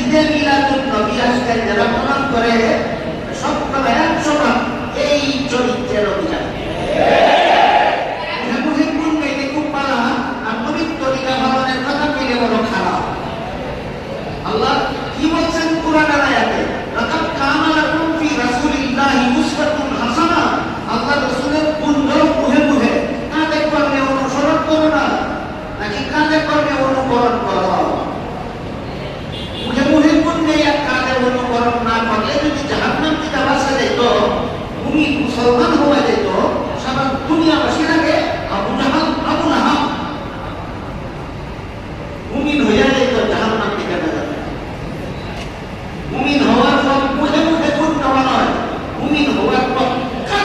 ঈদে মিলাদুল নবী আজকাল যারা প্রণাম করে এখানে করে অনুকরণ কর। মুঝে মুহিবুনকে এক কাজে অনুকরণ না করলে যদি জাহান্নাম কি যাওয়া সে যেত তুমি মুসলমান হো